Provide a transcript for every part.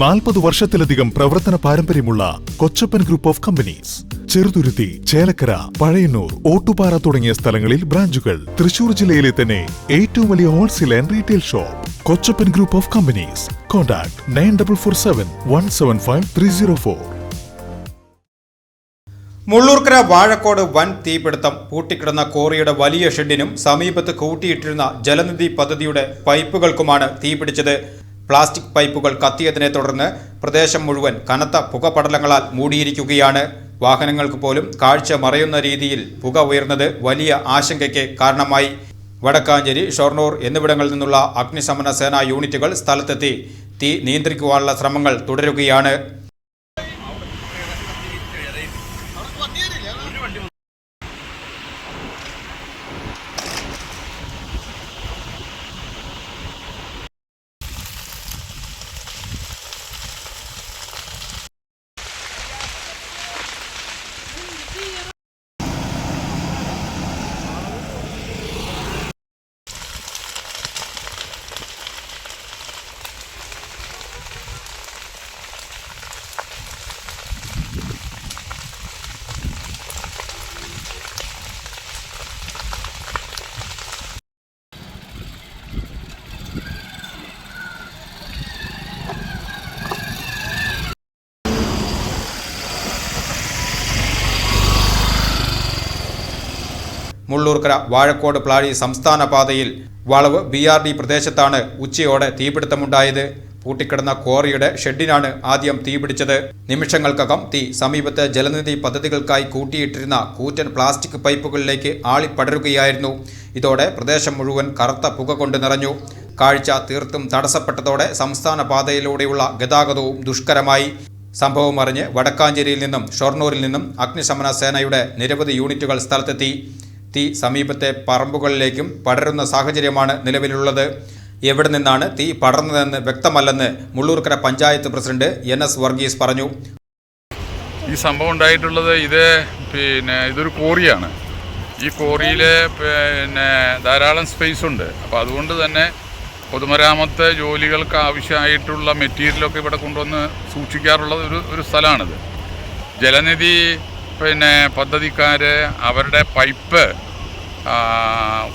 നാൽപ്പത് വർഷത്തിലധികം പ്രവർത്തന പാരമ്പര്യമുള്ള Kochappan group of companies. Cheruthuruthy Chelakkara Pazhayannur Ottupara തുടങ്ങിയ സ്ഥലങ്ങളിൽ ബ്രാഞ്ചുകൾ. തൃശൂർ ജില്ലയിലെ തന്നെ ഏറ്റവും വലിയ wholesale and retail shop. Kochappan group of companies. Contact nine double four seven one seven five three zero four. Mullurkara Vazhakode വൻ തീപിടുത്തം പൂട്ടിക്കിടന്ന കോറിയുടെ വലിയ ഷെഡിനും സമീപത്ത് കൂട്ടിയിട്ടിരുന്ന ജലനിധി പദ്ധതിയുടെ പൈപ്പുകൾക്കുമാണ് തീപിടിച്ചത്. പ്ലാസ്റ്റിക് പൈപ്പുകൾ കത്തിയതിനെ തുടർന്ന് പ്രദേശം മുഴുവൻ കനത്ത പുകപടലങ്ങളാൽ മൂടിയിരിക്കുകയാണ്. വാഹനങ്ങൾക്ക് പോലും കാഴ്ച മറയുന്ന രീതിയിൽ പുക ഉയർന്നത് വലിയ ആശങ്കയ്ക്ക് കാരണമായി. വടക്കാഞ്ചേരി ഷൊർണൂർ എന്നിവിടങ്ങളിൽ നിന്നുള്ള അഗ്നിശമന സേനാ യൂണിറ്റുകൾ സ്ഥലത്തെത്തി തീ നിയന്ത്രിക്കുവാനുള്ള ശ്രമങ്ങൾ തുടരുകയാണ്. മുള്ളൂർക്കര വാഴക്കോട് പ്ലാഴി സംസ്ഥാന പാതയിൽ വളവ് ബി ആർ ഡി പ്രദേശത്താണ് ഉച്ചയോടെ തീപിടുത്തമുണ്ടായത്. പൂട്ടിക്കിടന്ന ക്വാറിയുടെ ഷെഡിനാണ് ആദ്യം തീപിടിച്ചത്. നിമിഷങ്ങൾക്കകം തീ സമീപത്തെ ജലനിധി പദ്ധതികൾക്കായി കൂട്ടിയിട്ടിരുന്ന കൂറ്റൻ പ്ലാസ്റ്റിക് പൈപ്പുകളിലേക്ക് ആളിപ്പടരുകയായിരുന്നു. ഇതോടെ പ്രദേശം മുഴുവൻ കറുത്ത പുക കൊണ്ട് നിറഞ്ഞു. കാഴ്ച തീർത്തും തടസ്സപ്പെട്ടതോടെ സംസ്ഥാന പാതയിലൂടെയുള്ള ഗതാഗതവും ദുഷ്കരമായി. സംഭവം അറിഞ്ഞ് വടക്കാഞ്ചേരിയിൽ നിന്നും ഷൊർണൂരിൽ നിന്നും അഗ്നിശമന സേനയുടെ നിരവധി യൂണിറ്റുകൾ സ്ഥലത്തെത്തി. തീ സമീപത്തെ പറമ്പുകളിലേക്കും പടരുന്ന സാഹചര്യമാണ് നിലവിലുള്ളത്. എവിടെ നിന്നാണ് തീ പടർന്നതെന്ന് വ്യക്തമല്ലെന്ന് Mullurkara panchayat president N S Varghese പറഞ്ഞു. ഈ സംഭവം ഉണ്ടായിട്ടുള്ളത് ഇത് പിന്നെ ഇതൊരു കോറിയാണ് ഈ കോറിയിലെ പിന്നെ ധാരാളം സ്പേസ് ഉണ്ട്. അപ്പോൾ അതുകൊണ്ട് തന്നെ പൊതുമരാമത്ത് ജോലികൾക്ക് ആവശ്യമായിട്ടുള്ള മെറ്റീരിയലൊക്കെ ഇവിടെ കൊണ്ടുവന്ന് സൂക്ഷിക്കാറുള്ളത് ഒരു ഒരു സ്ഥലമാണിത് ജലനിധി പിന്നെ പദ്ധതിക്കാർ അവരുടെ പൈപ്പ്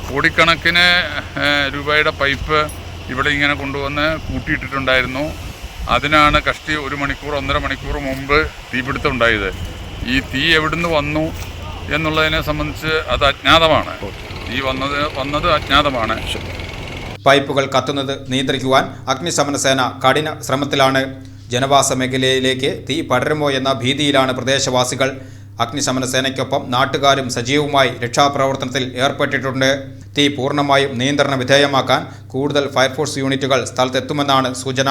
കോടിക്കണക്കിന് രൂപയുടെ പൈപ്പ് ഇവിടെ ഇങ്ങനെ കൊണ്ടുവന്ന് കൂട്ടിയിട്ടിട്ടുണ്ടായിരുന്നു. അതിനാണ് കഷ്ടി ഒരു മണിക്കൂർ ഒന്നര മണിക്കൂർ മുമ്പ് തീപിടുത്തം ഉണ്ടായത്. ഈ തീ എവിടുന്ന് വന്നു എന്നുള്ളതിനെ സംബന്ധിച്ച് അത് അജ്ഞാതമാണ്. തീ വന്നത് വന്നത് അജ്ഞാതമാണ്. പൈപ്പുകൾ കത്തുന്നത് നിയന്ത്രിക്കുവാൻ അഗ്നിശമന സേന കഠിന ശ്രമത്തിലാണ്. ജനവാസ മേഖലയിലേക്ക് തീ പടരുമോ എന്ന ഭീതിയിലാണ് പ്രദേശവാസികൾ. അഗ്നിശമന സേനയ്ക്കൊപ്പം നാട്ടുകാരും സജീവമായി രക്ഷാപ്രവർത്തനത്തിൽ ഏർപ്പെട്ടിട്ടുണ്ട്. തീ പൂർണമായും നിയന്ത്രണ വിധേയമാക്കാൻ കൂടുതൽ ഫയർഫോഴ്സ് യൂണിറ്റുകൾ സ്ഥലത്തെത്തുമെന്നാണ് സൂചന.